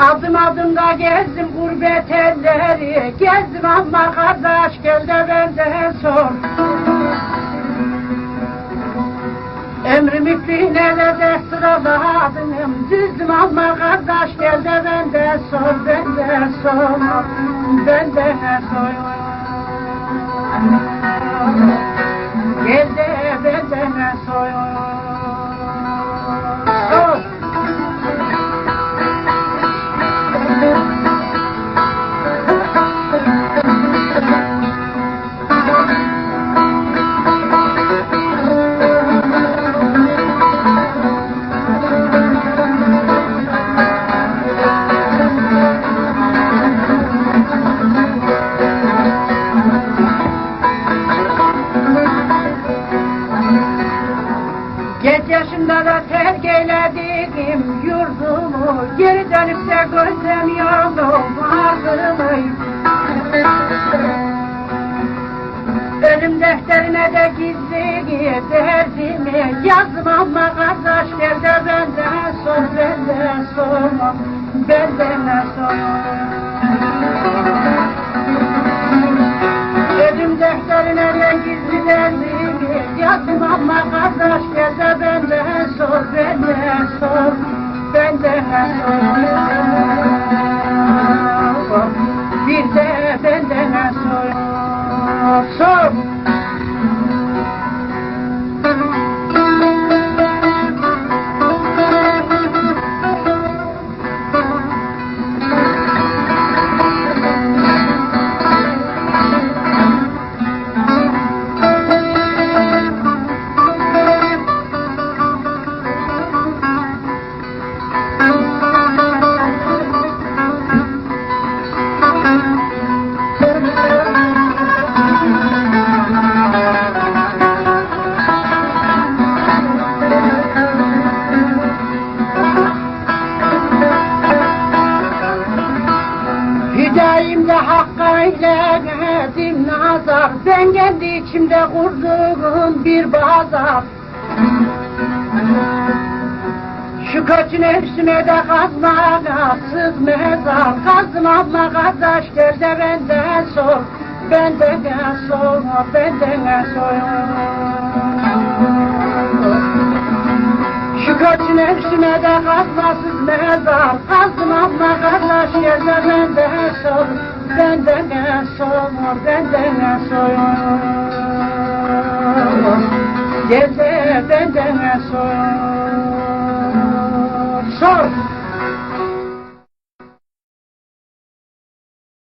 Adım adım da gezdim gurbet elleri. Gezdim ama kardeş gel de benden sor. Ömrüm ipliğine de de sıraladım Düzdüm ama kardeş gel de benden sor Benden sor. Benden sor. Gel Geç yaşımda da terk eyledim yurdumu. Geri dönüp de gözlemiyorum ardımı Ölüm defterine de gizli derdimi Yazdım ama kardeş gel de benden sor Benden sorma benden sor sor Benden sor Benden sor. Bir de benden sor. Sor Hüdayimde hakka eylemedim nazar. Ben kendi içimde kurduğum bir bazar. Şu koçun üstüne de kazmana sız mezar. Kazdım abla kardeş gel de benden sor. Benden sor, benden sor. Şu koçun üstüne de kazmasız mezar. Kazdım abla Gel de benden ne sor